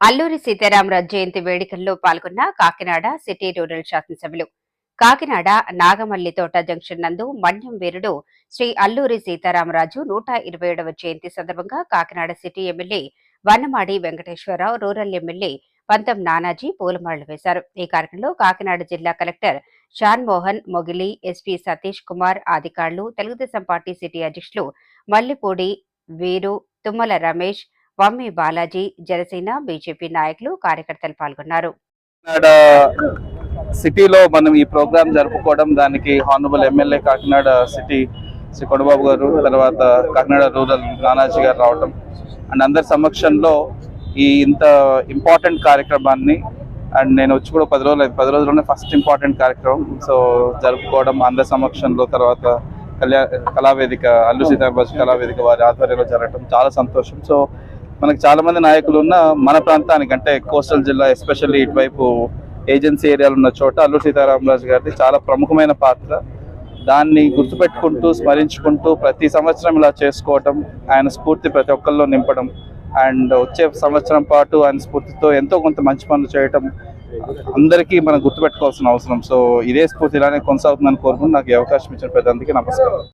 అల్లూరి సీతారామరాజు జయంతి వేడుకల్లో పాల్గొన్న Kakinada city rural శాసనసభ్యులు కాకినాడ నాగమల్లి తోట జంక్షన్ నందు మన్యం వీరుడు శ్రీ అల్లూరి సీతారామరాజు నూట ఇరవై ఏడవ జయంతి సందర్భంగా Kakinada city MLA Vanamadi Venkateswararao rural MLA Pantham Nanaji పూలమాళ్ళు వేశారు. ఈ కార్యక్రమంలో కాకినాడ జిల్లా కలెక్టర్ షాన్ మోహన్ మొగిలి ఎస్పీ సతీష్ కుమార్ అధికారులు తెలుగుదేశం పార్టీ సిటీ అధ్యక్షులు మల్లిపూడి వీరు తుమ్మల రమేష్ వమ్మి బాలాజీ జనసేన బీజేపీ నాయకులు కార్యకర్తలు పాల్గొన్నారు. సిటీలో మనం ఈ ప్రోగ్రాం జరుపుకోవడం దానికి honourable MLA Kakinada city Shri Kondababu గారు తర్వాత కాకినాడ రూరల్ నానాజీ గారు రావటం. అండ్ అందరి సమక్షంలో ఈ ఇంత ఇంపార్టెంట్ కార్యక్రమాన్ని అండ్ నేను వచ్చి కూడా పది రోజులు పది రోజుల్లోనే ఫస్ట్ ఇంపార్టెంట్ కార్యక్రమం. సో జరుపుకోవడం అందరి సమక్షంలో తర్వాత కళ్యా కళావేదిక అల్లు సీతారామరాజు కళావేదిక వారి ఆధ్వర్యంలో జరగడం చాలా సంతోషం. సో మనకు చాలా మంది నాయకులు ఉన్న మన ప్రాంతానికి అంటే కోస్టల్ జిల్లా ఎస్పెషల్లీ ఇటువైపు ఏజెన్సీ ఏరియాలు ఉన్న చోట అల్లూరు సీతారామరాజు గారిది చాలా ప్రముఖమైన పాత్ర. దాన్ని గుర్తుపెట్టుకుంటూ స్మరించుకుంటూ ప్రతి సంవత్సరం ఇలా చేసుకోవటం ఆయన స్ఫూర్తి ప్రతి ఒక్కరిలో నింపడం అండ్ వచ్చే సంవత్సరం పాటు ఆయన స్ఫూర్తితో ఎంతో కొంత మంచి పనులు చేయటం అందరికీ మనం గుర్తుపెట్టుకోవాల్సిన అవసరం. సో ఇదే స్ఫూర్తి ఇలానే కొనసాగుతుందని కోరుకుంటూ నాకు అవకాశం ఇచ్చిన ప్రతి నమస్కారం.